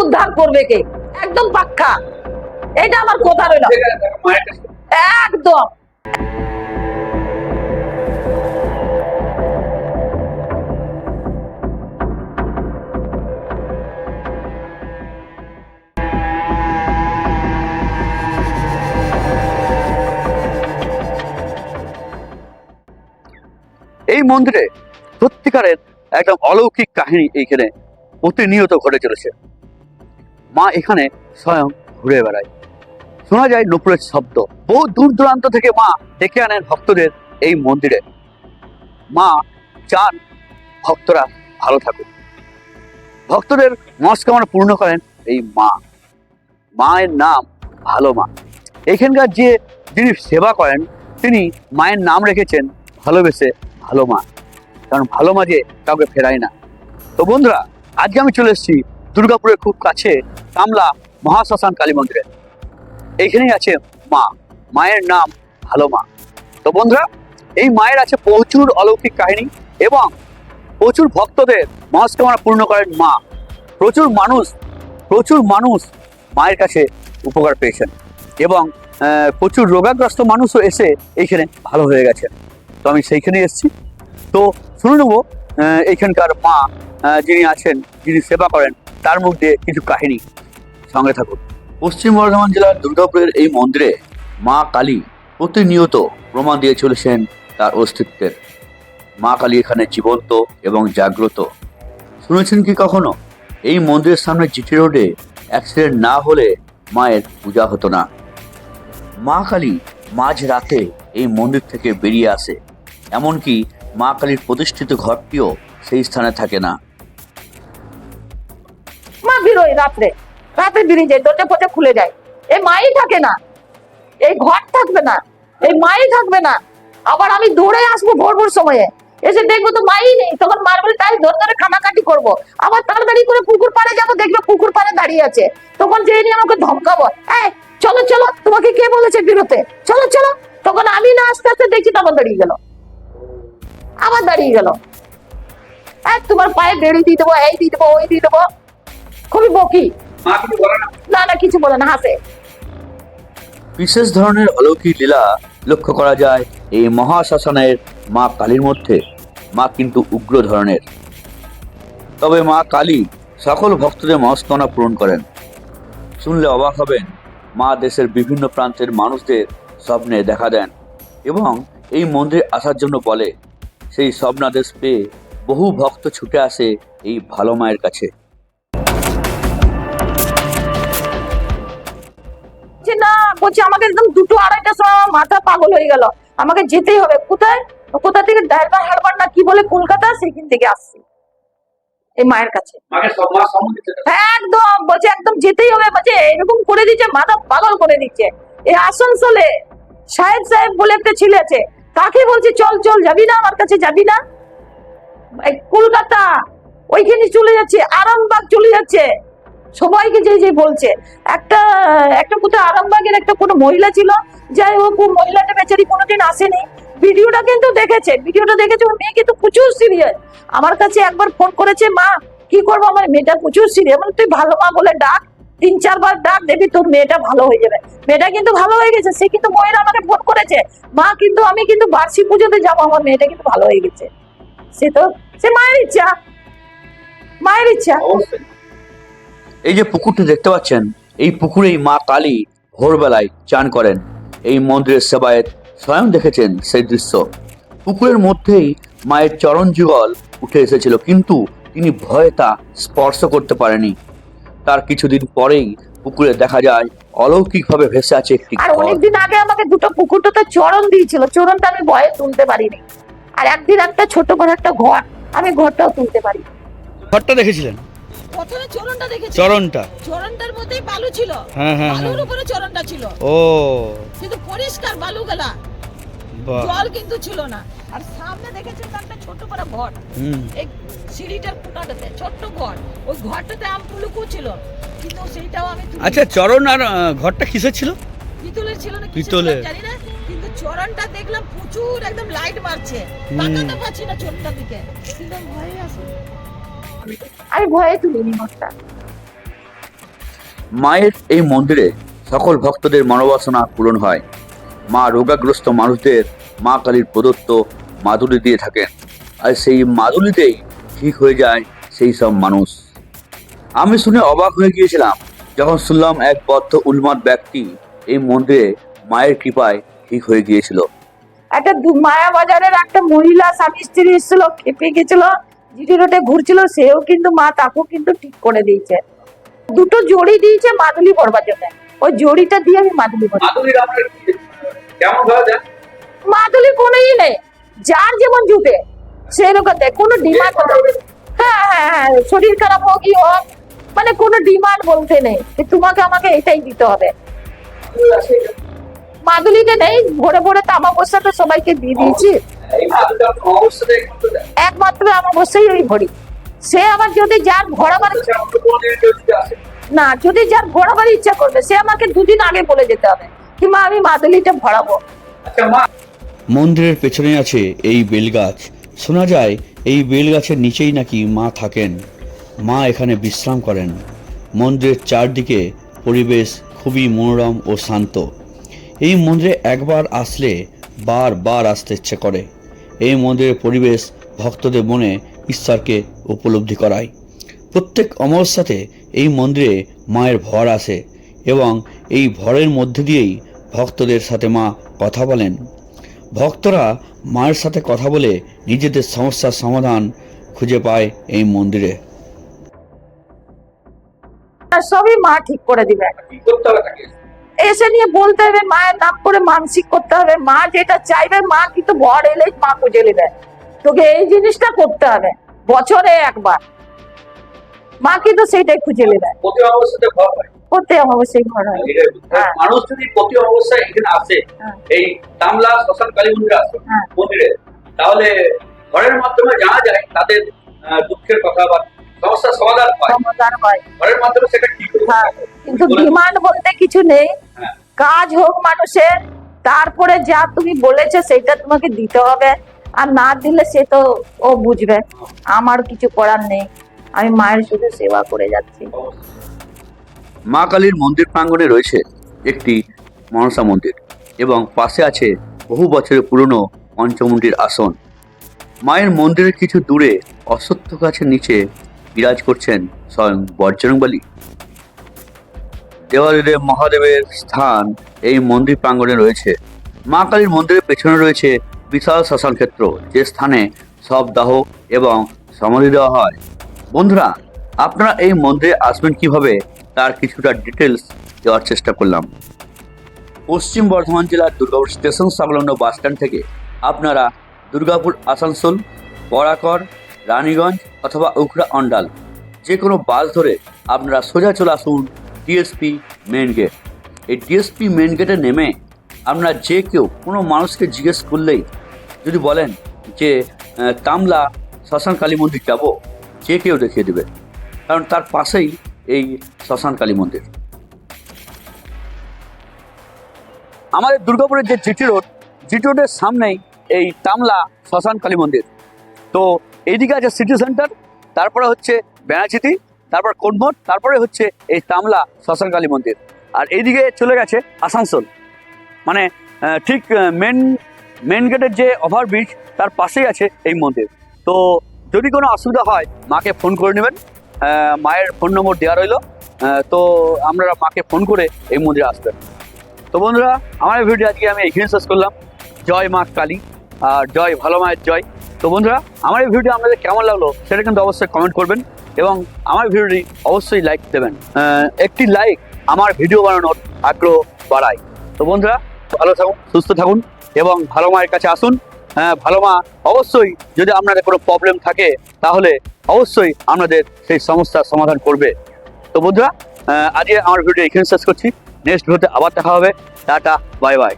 উদ্ধার করবে কে? একদম পাক্কা। এটা আমার কথা রইল। একদম। এই মন্দিরে সত্যিকারের একদম অলৌকিক কাহিনী এইখানে প্রতিনিয়ত ঘটে চলেছে। মা এখানে স্বয়ং ঘুরে বেড়ায়। শোনা যায় নুপুরের শব্দ। বহু দূর দূরান্ত থেকে মা ডেকে আনেন ভক্তদের এই মন্দিরে। মা চান ভক্তরা ভালো থাকুক। ভক্তদের মনস্কামনা পূর্ণ করেন এই মা। মায়ের নাম ভালো মা। এখানকার যে যিনি সেবা করেন, তিনি মায়ের নাম রেখেছেন ভালোবেসে ভালো মা। কারণ ভালো মা যে কাউকে ফেরায় না। তো বন্ধুরা, আজকে আমি চলে এসেছি দুর্গাপুরের খুব কাছে কামলা মহাশ্মশান কালী মন্দিরে। এইখানেই আছে মা। মায়ের নাম ভালো মা তো বন্ধুরা, এই মায়ের আছে প্রচুর অলৌকিক কাহিনী এবং প্রচুর ভক্তদের মনস্কামনা পূর্ণ করেন মা। প্রচুর মানুষ প্রচুর মানুষ মায়ের কাছে উপকার পেয়েছেন এবং প্রচুর রোগাগ্রস্ত মানুষও এসে এইখানে ভালো হয়ে গেছে। তো আমি সেইখানে এসেছি। তো শুনে নেব এইখানকার মা যিনি আছেন, যিনি সেবা করেন, তার মধ্যে কিছু কাহিনী। সঙ্গে থাকুন। পশ্চিম বর্ধমান জেলার দুর্গাপুরের এই মন্দিরে মা কালী প্রতিনিয়ত প্রমাণ দিয়ে চলেছেন তার অস্তিত্বের। মা কালী এখানে জীবন্ত এবং জাগ্রত। শুনেছেন কি কখনো? এই মন্দিরের সামনে জিটি রোডে অ্যাক্সিডেন্ট না হলে মায়ের পূজা হতো না। মা কালী মাঝ রাতে এই মন্দির থেকে বেরিয়ে আসে। এমনকি মা কালীর প্রতিষ্ঠিত ঘরটিও সেই স্থানে থাকে না। মা বেরোয় রাত্রে। রাতে বেরিয়ে যায়, দরজা ফজা খুলে যায়। এই মাই থাকে না এই ঘর থাকবে না এই মাই থাকবে না। আবার আমি দৌড়ে আসব ভোর ভোর সময়ে, এসে দেখব তো মাই নেই, তখন মার বলে, তাই ধরে ধরে খানাকাটি করব। আবার তাড়াতাড়ি করে পুকুর পাড়ে যাব, দেখবে পুকুর পাড়ে দাঁড়িয়ে আছে। তখন যে নিয়ে আমাকে ধমকাবো, এই, চলো চলো, তোমাকে কে বলেছে বেরোতে? চলো চলো। তখন আমি না আস্তে আস্তে দেখছি তখন দাঁড়িয়ে গেল। আবার দাঁড়িয়ে গেল। তোমার পায়ে বেড়ি দিয়ে দেবো, এই দিয়ে দেবো, ওই দিয়ে দেবো। খুবই বকি। না? না না কিছু বলে না হাসে। বিশেষ ধরনের অলৌকিক লীলা লক্ষ্য করা যায় এই মহাশ্মশানের মা কালীর মধ্যে। মা কিন্তু উগ্র ধরনের। তবে মা কালী সকল ভক্তদের মনস্কামনা পূরণ করেন। শুনলে অবাক হবেন মা দেশের বিভিন্ন প্রান্তের মানুষদের স্বপ্নে দেখা দেন এবং এই মন্দিরে আসার জন্য বলে সেই স্বপ্নাদেশ পেয়ে বহু ভক্ত ছুটে আসে এই ভালো মায়ের কাছে। বলছি আমাকে একদম দুটো আড়াইটার সময় মাথা পাগল হয়ে গেল। আমাকে যেতেই হবে। কোথায়? কোথা থেকে? ড্রাইভার হারবার না কি বলে কলকাতা? সেখান থেকে আসছি। এই মায়ের কাছে। একদম। বলছে একদম যেতেই হবে। বলছে এরকম করে দিচ্ছে মাথা পাগল করে দিচ্ছে। এই আসানসোলে সাহেব সাহেব বলে একটা ছেলে আছে তাকে বলছে চল চল যাবি না? আমার কাছে যাবি না? কলকাতা ওইখানে চলে যাচ্ছে আরামবাগ চলে যাচ্ছে। সবাইকে যে যে বলছে। একটা একটা কোথাও আরামবাগের একটা কোনো মহিলা ছিল, যাই হোক মহিলাটা বেচারি কোনোদিন আসেনি। ভিডিওটা কিন্তু দেখেছে, ভিডিওটা দেখেছে, ওর মেয়ে কিন্তু প্রচুর সিরিয়াস আমার কাছে একবার ফোন করেছে, মা, কি করব? আমার মেয়েটা প্রচুর সিরিয়াস মানে তুই ভালো মা বলে ডাক, তিন চারবার ডাক, দেখবি তোর মেয়েটা ভালো হয়ে যাবে। মেয়েটা কিন্তু ভালো হয়ে গেছে, সে কিন্তু মহিলা আমাকে ফোন করেছে, মা, কিন্তু আমি কিন্তু বার্ষিক পুজোতে যাব, আমার মেয়েটা কিন্তু ভালো হয়ে গেছে। সে তো, সে মায়ের ইচ্ছা মায়ের ইচ্ছা। এই যে পুকুরটি দেখতে পাচ্ছেন এই পুকুরেই মা কালী ভোরবেলায় চান করেন। এই মন্দিরের সেবায়েত স্বয়ং দেখেছেন সেই দৃশ্য। পুকুরের মধ্যেই মায়ের চরণ যুগল উঠে এসেছিল কিন্তু তিনি ভয়ে তা স্পর্শ করতে পারেনি। তার কিছুদিন পরেই পুকুরে দেখা যায় অলৌকিকভাবে ভেসে আছে একটি আর অনেকদিন আগে আমাকে দুটো পুকুরটাতে চরণ দিয়েছিল চরণটা আমি ভয়ে তুলতে পারিনি। আর একদিন একটা ছোট করে একটা ঘর আমি ঘরটাও তুলতে পারি ঘরটা দেখেছিলেন? প্রথমে চরণটা দেখেছি। চরণটা চরণটার মধ্যেই বালু ছিল। হ্যাঁ হ্যাঁ হ্যাঁ। বালুর উপরে চরণটা ছিল। ও। কিন্তু পরিষ্কার বালু গেলা জল কিন্তু ছিল না। আর সামনে একটা ছোট করে ঘর। এই সিঁড়িটার কোনাটাতে ছোট্ট ঘর। ওই ঘরটাতে আম পুলুকু ছিল। কিন্তু সেইটাও আমি আচ্ছা চরণ আর ঘরটা কিসের ছিল? পিতলের ছিল না পিতলের। জানি না। কিন্তু চরণটা দেখলাম প্রচুর একদম লাইট মারছে। তাকাতে পারছি না চরণটার দিকে। কিন্তু আমি ভয়ে আছি। আমি। ভয়ে তুলিনি ঘরটা মায়ের এই মন্দিরে সকল ভক্তদের মনোবাসনা পূরণ হয়। মা রোগাগ্রস্ত মানুষদের মা কালীর প্রদত্ত মাদুলি দিয়ে থাকেন। আর সেই মাদুলিতেই ঠিক হয়ে যায় সেই সব মানুষ। আমি শুনে অবাক হয়ে গিয়েছিলাম যখন শুনলাম এক বদ্ধ উন্মাদ ব্যক্তি এই মন্দিরে মায়ের কৃপায় ঠিক হয়ে গিয়েছিল। একটা মায়া বাজারের একটা মহিলা স্বামী স্ত্রী এসেছিল খেপে গেছিল। জিটি রোডে ঘুরছিল সেও কিন্তু মা তাকেও কিন্তু ঠিক করে দিয়েছে। দুটো জড়ি দিয়েছে মাদুলি পড়বার জন্য। ওই জড়িটা দিয়ে আমি মাদুলি পড়ি মাদুলি কোনোই নেই। যার যেমন জুটে সেরকম দেখ কোনো ডিমান্ড হ্যাঁ হ্যাঁ হ্যাঁ শরীর খারাপ হোক কি হোক মানে কোনো ডিমান্ড বলতে নেই যে তোমাকে আমাকে এটাই দিতে হবে। মাদুলিতে নেই ভোরে ভোরে তামা বসাতে সবাইকে দিয়ে দিয়েছি। একমাত্র আমার বসেই ওই ভরি। সে আবার যদি যার ভরাবার না যদি যার ইচ্ছা করবে সে আমাকে দুদিন আগে বলে যেতে হবে কিংবা আমি মাদুলিটা ভরাবো। মন্দিরের পেছনে আছে এই বেলগাছ। শোনা যায় এই বেলগাছের নিচেই নাকি মা থাকেন। মা এখানে বিশ্রাম করেন। মন্দিরের চারদিকে পরিবেশ খুবই মনোরম ও শান্ত। এই মন্দিরে একবার আসলে বারবার আসতে ইচ্ছে করে। এই মন্দিরের পরিবেশ ভক্তদের মনে ঈশ্বরকে উপলব্ধি করায়। প্রত্যেক অমাবস্যাতে এই মন্দিরে মায়ের ভর আসে এবং এই ভরের মধ্যে দিয়েই ভক্তদের সাথে মা কথা বলেন। ভক্তরা মায়ের সাথে কথা বলে নিজেদের সমস্যার সমাধান খুঁজে পায় এই মন্দিরে। সবই মা ঠিক করে দিবে। এসে নিয়ে বলতে হবে মায়ের নাম করে মানসিক করতে হবে মা যেটা চাইবে মা কিন্তু ভর এলে মা খুঁজে নেবে তোকে এই জিনিসটা করতে হবে বছরে একবার মা কিন্তু সেইটাই খুঁজে নেবে প্রতি অবশ্যই ঘর হয় হ্যাঁ। মানুষ যদি প্রতি অবস্থায় এখানে আসে হ্যাঁ। এই তামলা শ্মশান কালী মন্দিরে আসে হ্যাঁ। মন্দিরে তাহলে ঘরের মাধ্যমে জানা যায় তাদের দুঃখের কথা বা সমস্যার সমাধান হয়। সমাধান হয়। ঘরের মাধ্যমে সেটা ঠিক হয়ে কিন্তু ডিমান্ড বলতে কিছু নেই। হ্যাঁ। কাজ হোক মানুষের তারপরে যা তুমি বলেছ সেটা তোমাকে দিতে হবে। আর না দিলে সে তো ও বুঝবে। আমার কিছু করার নেই। আমি মায়ের শুধু সেবা করে যাচ্ছি। মা কালীর মন্দির প্রাঙ্গণে রয়েছে একটি মনসা মন্দির এবং পাশে আছে বহু বছরের পুরনো পঞ্চমুণ্ডির আসন। মায়ের মন্দিরের কিছু দূরে অশ্বত্থ গাছের নিচে বিরাজ করছেন স্বয়ং বজ্রংবলী। দেওয়ালিতে মহাদেবের স্থান এই মন্দির প্রাঙ্গণে রয়েছে। মা কালীর মন্দিরের পেছনে রয়েছে বিশাল শ্মশান ক্ষেত্র যে স্থানে সব দাহ এবং সমাধি দেওয়া হয়। বন্ধুরা, আপনারা এই মন্দিরে আসবেন কীভাবে, তার কিছুটা ডিটেলস দেওয়ার চেষ্টা করলাম। পশ্চিম বর্ধমান জেলার দুর্গাপুর স্টেশন সংলগ্ন বাস স্ট্যান্ড থেকে আপনারা দুর্গাপুর, আসানসোল, বরাকর রানীগঞ্জ অথবা উখড়া অন্ডাল। যে কোনো বাস ধরে আপনারা সোজা চলে আসুন ডিএসপি মেন গেট এই ডিএসপি মেন গেটে নেমে আপনারা যে কেউ কোনো মানুষকে জিজ্ঞেস করলেই যদি বলেন যে তামলা শ্মশান কালী মন্দির যাব, যে কেউ দেখিয়ে দেবে। কারণ তার পাশেই এই শ্মশান কালী মন্দির। আমাদের দুর্গাপুরের যে জিটি রোড, জিটি রোডের সামনেই এই তামলা শ্মশান কালী মন্দির। তো এইদিকে আছে সিটি সেন্টার তারপরে হচ্ছে বেনাচিতি তারপর কোটমোট তারপরে হচ্ছে এই তামলা শ্মশান কালী মন্দির। আর এইদিকে চলে গেছে আসানসোল। মানে ঠিক মেন মেন গেটের যে ওভারব্রিজ তার পাশেই আছে এই মন্দির। তো যদি কোনো অসুবিধা হয়, মাকে ফোন করে নেবেন। মায়ের ফোন নম্বর দেওয়া রইল। তো আপনারা মাকে ফোন করে এই মন্দিরে আসবেন। তো বন্ধুরা, আমার ভিডিও আজকে আমি এখানে শেষ করলাম। জয় মা কালী। আর জয় ভালো মায়ের জয়। তো বন্ধুরা, আমার এই ভিডিও আপনাদের কেমন লাগল সেটা কিন্তু অবশ্যই কমেন্ট করবেন এবং আমার ভিডিওটি অবশ্যই লাইক দেবেন। একটি লাইক আমার ভিডিও বানানোর আগ্রহ বাড়ায়। তো বন্ধুরা, ভালো থাকুন, সুস্থ থাকুন এবং ভালো মায়ের কাছে আসুন। হ্যাঁ ভালো মা অবশ্যই যদি আপনাদের কোনো প্রবলেম থাকে, তাহলে অবশ্যই আপনাদের সেই সমস্যার সমাধান করবে। তো বন্ধুরা আজকে আমার ভিডিও এখানে শেষ করছি। নেক্সট ভিডিওতে আবার দেখা হবে। Tata bye bye